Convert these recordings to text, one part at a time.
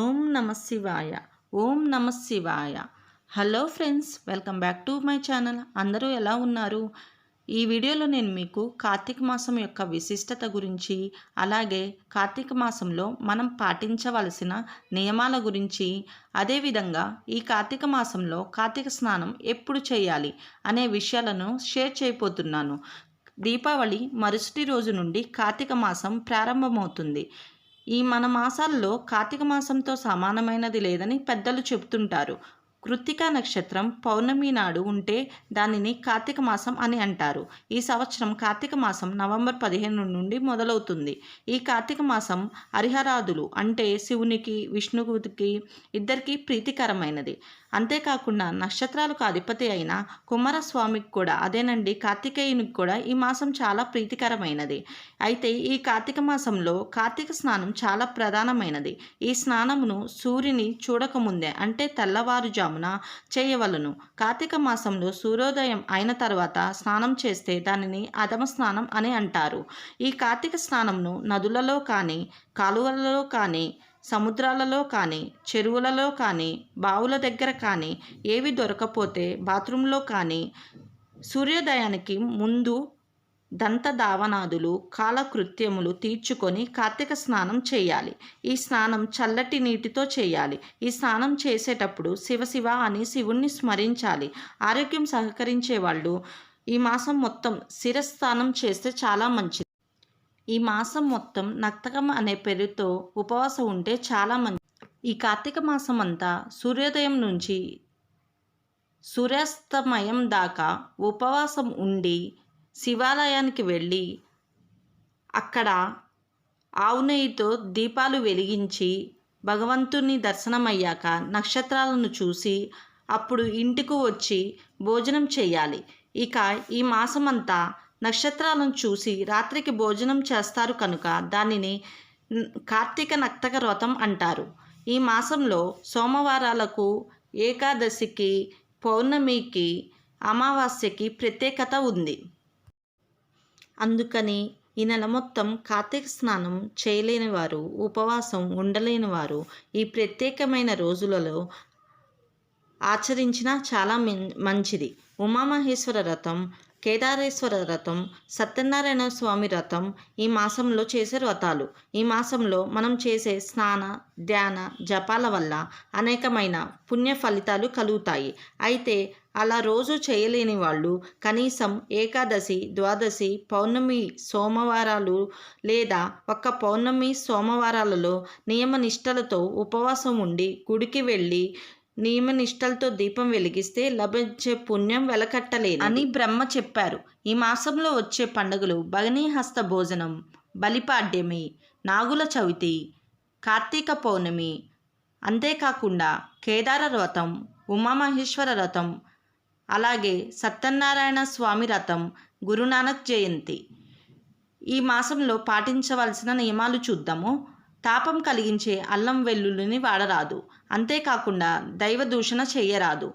ఓం నమ శివాయ ఓం నమ శివాయ. Hello friends welcome back to my channel. అందరూ ఎలా ఉన్నారు? ఈ వీడియోలో నేను మీకు కార్తీక మాసం యొక్క విశిష్టత గురించి అలాగే కార్తీక మాసంలో మనం పాటించవలసిన నియమాల గురించి అదేవిధంగా ఈ కార్తీక మాసంలో కార్తీక స్నానం ఎప్పుడు చేయాలి అనే విషయాలను షేర్ చేయబోతున్నాను. దీపావళి మరుసటి రోజు నుండి కార్తీక మాసం ప్రారంభమవుతుంది. ఈ మన మాసాల్లో కార్తీక మాసంతో సమానమైనది లేదని పెద్దలు చెబుతుంటారు. కృత్తికా నక్షత్రం పౌర్ణమి నాడు ఉంటే దానిని కార్తీక మాసం అని అంటారు. ఈ సంవత్సరం కార్తీక మాసం నవంబర్ పదిహేను నుండి మొదలవుతుంది. ఈ కార్తీక మాసం హరిహరాదులు అంటే శివునికి విష్ణువుకి ఇద్దరికీ ప్రీతికరమైనది. అంతేకాకుండా నక్షత్రాలకు అధిపతి అయిన కుమారస్వామికి కూడా అదేనండి కార్తికేయునికి కూడా ఈ మాసం చాలా ప్రీతికరమైనది. అయితే ఈ కార్తీక మాసంలో కార్తీక స్నానం చాలా ప్రధానమైనది. ఈ స్నానమును సూర్యుని చూడకముందే అంటే తెల్లవారుజాము తెల్లవారుజామున చేయవలను. కార్తీక మాసంలో సూర్యోదయం అయిన తర్వాత స్నానం చేస్తే దానిని అధమ స్నానం అని అంటారు. ఈ కార్తీక స్నానంను నదులలో కానీ కాలువలలో కానీ సముద్రాలలో కానీ చెరువులలో కానీ బావుల దగ్గర కానీ ఏవి దొరకపోతే బాత్రూంలో కానీ సూర్యోదయానికి ముందు దంత దావనాదులు కాలకృత్యములు తీర్చుకొని కార్తీక స్నానం చేయాలి. ఈ స్నానం చల్లటి నీటితో చేయాలి. ఈ స్నానం చేసేటప్పుడు శివశివ అని శివుణ్ణి స్మరించాలి. ఆరోగ్యం సహకరించే వాళ్ళు ఈ మాసం మొత్తం శిరస్నానం చేస్తే చాలా మంచిది. ఈ మాసం మొత్తం నక్తకం అనే పేరుతో ఉపవాసం ఉంటే చాలా మంచి ఈ కార్తీక మాసం అంతా సూర్యోదయం నుంచి సూర్యాస్తమయం దాకా ఉపవాసం ఉండి శివాలయానికి వెళ్ళి అక్కడ ఆవు నెయ్యితో దీపాలు వెలిగించి భగవంతుని దర్శనమయ్యాక నక్షత్రాలను చూసి అప్పుడు ఇంటికి వచ్చి భోజనం చేయాలి. ఇక ఈ మాసమంతా నక్షత్రాలను చూసి రాత్రికి భోజనం చేస్తారు కనుక దానిని కార్తీక నక్తక వ్రతం అంటారు. ఈ మాసంలో సోమవారాలకు ఏకాదశికి పౌర్ణమికి అమావాస్యకి ప్రత్యేకత ఉంది. అందుకని ఈ నెల మొత్తం కార్తీక స్నానం చేయలేని వారు ఉపవాసం ఉండలేని వారు ఈ ప్రత్యేకమైన రోజులలో ఆచరించిన చాలా మంచిది. ఉమామహేశ్వర రథం కేదారేశ్వర వ్రతం సత్యనారాయణ స్వామి వ్రతం ఈ మాసంలో చేసే వ్రతాలు. ఈ మాసంలో మనం చేసే స్నాన ధ్యాన జపాల వల్ల అనేకమైన పుణ్య ఫలితాలు కలుగుతాయి. అయితే అలా రోజు చేయలేని వాళ్ళు కనీసం ఏకాదశి ద్వాదశి పౌర్ణమి సోమవారాలు లేదా ఒక్క పౌర్ణమి సోమవారాలలో నియమ నిష్టలతో ఉపవాసం ఉండి గుడికి వెళ్ళి నియమనిష్టలతో దీపం వెలిగిస్తే లభించే పుణ్యం వెలకట్టలేదు అని బ్రహ్మ చెప్పారు. ఈ మాసంలో వచ్చే పండుగలు భగనీహస్త భోజనం బలిపాడ్యమి నాగుల చవితి కార్తీక పౌర్ణమి అంతేకాకుండా కేదార వ్రతం ఉమామహేశ్వర వ్రతం అలాగే సత్యనారాయణ స్వామి రథం గురునానక్ జయంతి. ఈ మాసంలో పాటించవలసిన నియమాలు చూద్దాము. తాపం కలిగించే అల్లం వెల్లుల్లిని వాడరాదు. అంతేకాకుండా దైవ దూషణ చేయరాదు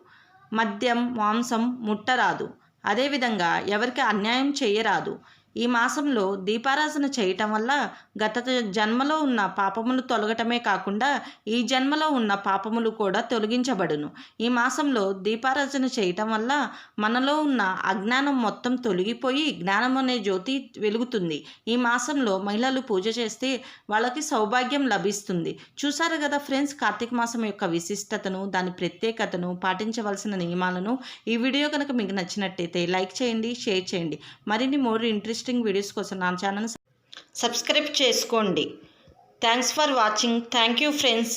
మద్యం మాంసం ముట్టరాదు. అదేవిధంగా ఎవరికి అన్యాయం చేయరాదు ఈ మాసంలో దీపారాధన చేయటం వల్ల గత జన్మలో ఉన్న పాపములు తొలగటమే కాకుండా ఈ జన్మలో ఉన్న పాపములు కూడా తొలగించబడును. ఈ మాసంలో దీపారాధన చేయటం వల్ల మనలో ఉన్న అజ్ఞానం మొత్తం తొలగిపోయి జ్ఞానం అనే జ్యోతి వెలుగుతుంది. ఈ మాసంలో మహిళలు పూజ చేస్తే వాళ్ళకి సౌభాగ్యం లభిస్తుంది. చూసారు కదా ఫ్రెండ్స్ కార్తీక మాసం యొక్క విశిష్టతను దాని ప్రత్యేకతను పాటించవలసిన నియమాలను. ఈ వీడియో కనుక మీకు నచ్చినట్టయితే లైక్ చేయండి షేర్ చేయండి. మరిన్ని మోర్ ఇంట్రెస్ట్ ఇంట్రెస్టింగ్ వీడియోస్ కోసం నా ఛానల్ సబ్స్క్రైబ్ చేసుకోండి. Thanks for watching thank you friends